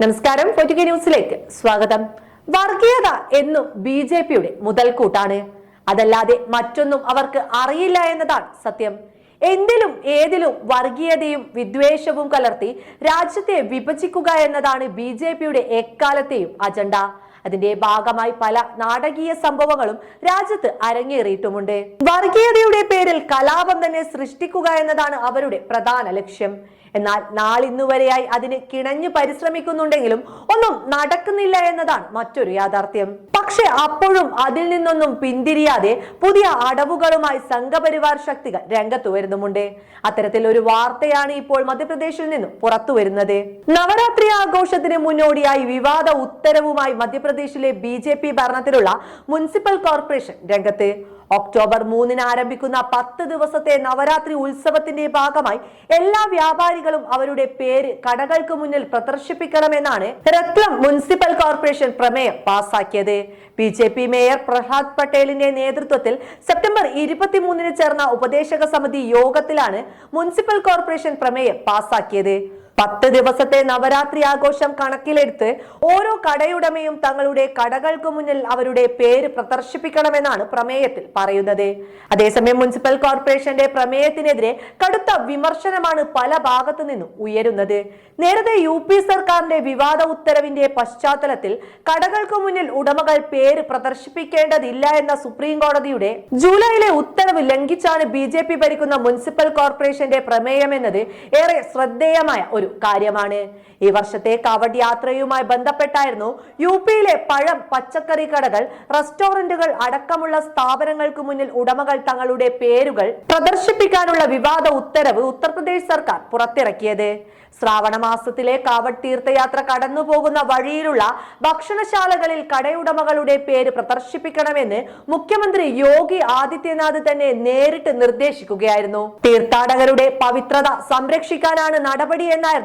നമസ്കാരം പൊറ്റുകെ ന്യൂസിലേക്ക് സ്വാഗതം. വർഗീയത എന്നും ബി ജെ പിയുടെ മുതൽക്കൂട്ടാണ്. അതല്ലാതെ മറ്റൊന്നും അവർക്ക് അറിയില്ല എന്നതാണ് സത്യം. എന്തിലും ഏതിലും വർഗീയതയും വിദ്വേഷവും കലർത്തി രാജ്യത്തെ വിഭജിക്കുക എന്നതാണ് ബി ജെ പിയുടെ എക്കാലത്തെയും അജണ്ട. അതിന്റെ ഭാഗമായി പല നാടകീയ സംഭവങ്ങളും രാജ്യത്ത് അരങ്ങേറിയിട്ടുമുണ്ട്. വർഗീയതയുടെ പേരിൽ കലാപം തന്നെ സൃഷ്ടിക്കുക എന്നതാണ് അവരുടെ പ്രധാന ലക്ഷ്യം. എന്നാൽ നാളിന്നുവരെയായി അതിന് കിണഞ്ഞു പരിശ്രമിക്കുന്നുണ്ടെങ്കിലും ഒന്നും നടക്കുന്നില്ല എന്നതാണ് മറ്റൊരു യാഥാർത്ഥ്യം. പക്ഷെ അപ്പോഴും അതിൽ നിന്നൊന്നും പിന്തിരിയാതെ പുതിയ അടവുകളുമായി സംഘപരിവാർ ശക്തികൾ രംഗത്തു വരുന്നുമുണ്ട്. അത്തരത്തിൽ ഒരു വാർത്തയാണ് ഇപ്പോൾ മധ്യപ്രദേശിൽ നിന്നും പുറത്തു വരുന്നത്. നവരാത്രി ആഘോഷത്തിന് മുന്നോടിയായി വിവാദ ഉത്തരവുമായി മധ്യപ്രദേശിലെ ബി ഭരണത്തിലുള്ള മുനിസിപ്പൽ കോർപ്പറേഷൻ രംഗത്ത്. ഒക്ടോബർ മൂന്നിന് ആരംഭിക്കുന്ന പത്ത് ദിവസത്തെ നവരാത്രി ഉത്സവത്തിന്റെ ഭാഗമായി എല്ലാ വ്യാപാരികളും അവരുടെ പേര് കടകൾക്ക് മുന്നിൽ പ്രദർശിപ്പിക്കണമെന്നാണ് രത്ലം മുനിസിപ്പൽ കോർപ്പറേഷൻ പ്രമേയം പാസാക്കിയത്. B J P mayor Prahlad പട്ടേലിന്റെ നേതൃത്വത്തിൽ സെപ്റ്റംബർ ഇരുപത്തിമൂന്നിന് ചേർന്ന ഉപദേശക സമിതി യോഗത്തിലാണ് മുനിസിപ്പൽ കോർപ്പറേഷൻ പ്രമേയം പാസാക്കിയത്. പത്ത് ദിവസത്തെ നവരാത്രി ആഘോഷം കണക്കിലെടുത്ത് ഓരോ കടയുടമയും തങ്ങളുടെ കടകൾക്ക് മുന്നിൽ അവരുടെ പേര് പ്രദർശിപ്പിക്കണമെന്നാണ് പ്രമേയത്തിൽ പറയുന്നത്. അതേസമയം മുനിസിപ്പൽ കോർപ്പറേഷന്റെ പ്രമേയത്തിനെതിരെ കടുത്ത വിമർശനമാണ് പല ഭാഗത്തു നിന്നും ഉയരുന്നത്. നേരത്തെ യു പി സർക്കാരിന്റെ വിവാദ ഉത്തരവിന്റെ പശ്ചാത്തലത്തിൽ കടകൾക്ക് മുന്നിൽ ഉടമകൾ പേര് പ്രദർശിപ്പിക്കേണ്ടതില്ല എന്ന സുപ്രീം കോടതിയുടെ ജൂലൈയിലെ ഉത്തരവ് ലംഘിച്ചാണ് ബി ഭരിക്കുന്ന മുനിസിപ്പൽ കോർപ്പറേഷന്റെ പ്രമേയം എന്നത് ഏറെ ശ്രദ്ധേയമായ ഒരു കാര്യമാണ്. ഈ വർഷത്തെ കാവഡ് യാത്രയുമായി ബന്ധപ്പെട്ടായിരുന്നു യു പിയിലെ പഴം പച്ചക്കറി കടകൾ റെസ്റ്റോറന്റുകൾ അടക്കമുള്ള സ്ഥാപനങ്ങൾക്ക് മുന്നിൽ ഉടമകൾ തങ്ങളുടെ പേരുകൾ പ്രദർശിപ്പിക്കാനുള്ള വിവാദ ഉത്തരവ് ഉത്തർപ്രദേശ് സർക്കാർ പുറത്തിറക്കിയത്. ശ്രാവണ മാസത്തിലെ കാവട് തീർത്ഥയാത്ര കടന്നു പോകുന്ന വഴിയിലുള്ള ഭക്ഷണശാലകളിൽ കടയുടമകളുടെ പേര് പ്രദർശിപ്പിക്കണമെന്ന് മുഖ്യമന്ത്രി യോഗി ആദിത്യനാഥ് തന്നെ നേരിട്ട് നിർദ്ദേശിക്കുകയായിരുന്നു. തീർത്ഥാടകരുടെ പവിത്രത സംരക്ഷിക്കാനാണ് നടപടി എന്നായിരുന്നു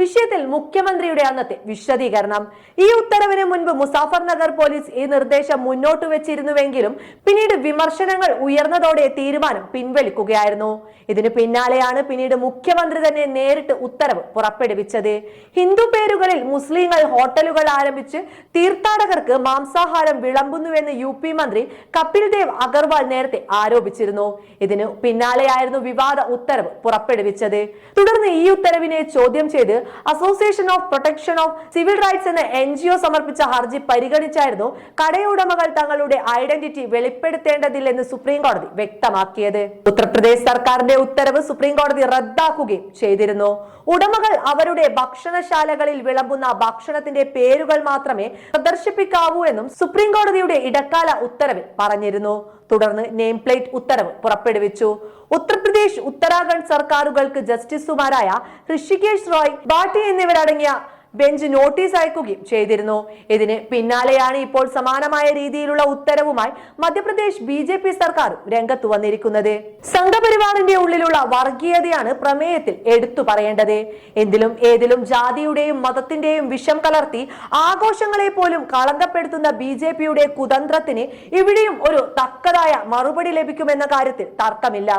വിഷയത്തിൽ മുഖ്യമന്ത്രിയുടെ അന്നത്തെ വിശദീകരണം. ഈ ഉത്തരവിന് മുൻപ് മുസാഫർ നഗർ പോലീസ് ഈ നിർദ്ദേശം മുന്നോട്ട് വെച്ചിരുന്നുവെങ്കിലും പിന്നീട് വിമർശനങ്ങൾ ഉയർന്നതോടെ തീരുമാനം പിൻവലിക്കുകയായിരുന്നു. ഇതിന് പിന്നാലെയാണ് പിന്നീട് മുഖ്യമന്ത്രി തന്നെ നേരിട്ട് ഉത്തരവ് പുറപ്പെടുവിച്ചത്. ഹിന്ദു പേരുകളിൽ മുസ്ലിങ്ങൾ ഹോട്ടലുകൾ ആരംഭിച്ച് തീർത്ഥാടകർക്ക് മാംസാഹാരം വിളമ്പുന്നുവെന്ന് യു പി മന്ത്രി കപിൽ ദേവ് അഗർവാൾ നേരത്തെ ആരോപിച്ചിരുന്നു. ഇതിന് പിന്നാലെയായിരുന്നു വിവാദ ഉത്തരവ് പുറപ്പെടുവിച്ചത്. തുടർന്ന് ഈ ഉത്തരവിനെ ചോദ്യം ചെയ്ത് association of protection of civil rights എന്ന എൻ സമർപ്പിച്ച ഹർജി പരിഗണിച്ചായിരുന്നു കടയുടമകൾ തങ്ങളുടെ ഐഡന്റിറ്റി വെളിപ്പെടുത്തേണ്ടതില്ലെന്ന് സുപ്രീം കോടതി വ്യക്തമാക്കിയത്. ഉത്തർപ്രദേശ് സർക്കാരിന്റെ ഉത്തരവ് സുപ്രീം കോടതി റദ്ദാക്കുകയും ചെയ്തിരുന്നു. ഉടമകൾ അവരുടെ ഭക്ഷണശാലകളിൽ വിളമ്പുന്ന ഭക്ഷണത്തിന്റെ പേരുകൾ മാത്രമേ പ്രദർശിപ്പിക്കാവൂ എന്നും സുപ്രീം കോടതിയുടെ ഇടക്കാല ഉത്തരവിൽ പറഞ്ഞിരുന്നു. തുടർന്ന് നെയിം പ്ലേറ്റ് ഉത്തരവ് പുറപ്പെടുവിച്ചു. ഉത്തർപ്രദേശ് ഉത്തരാഖണ്ഡ് സർക്കാരുകൾക്ക് ജസ്റ്റിസുമാരായ ഋഷികേശ് റോയ് ബാട്ടി എന്നിവരടങ്ങിയ ബെഞ്ച് നോട്ടീസ് അയക്കുകയും ചെയ്തിരുന്നു. ഇതിന് പിന്നാലെയാണ് ഇപ്പോൾ സമാനമായ രീതിയിലുള്ള ഉത്തരവുമായി മധ്യപ്രദേശ് ബി ജെ പി സർക്കാരും രംഗത്തു വന്നിരിക്കുന്നത്. സംഘപരിവാറിന്റെ ഉള്ളിലുള്ള വർഗീയതയാണ് പ്രമേയത്തിൽ എടുത്തു പറയേണ്ടത്. എന്തിലും ഏതിലും ജാതിയുടെയും മതത്തിന്റെയും വിഷം കലർത്തി ആഘോഷങ്ങളെ പോലും കളങ്കപ്പെടുത്തുന്ന ബി ജെ പിയുടെ കുതന്ത്രത്തിന് ഇവിടെയും ഒരു തക്കതായ മറുപടി ലഭിക്കുമെന്ന കാര്യത്തിൽ തർക്കമില്ല.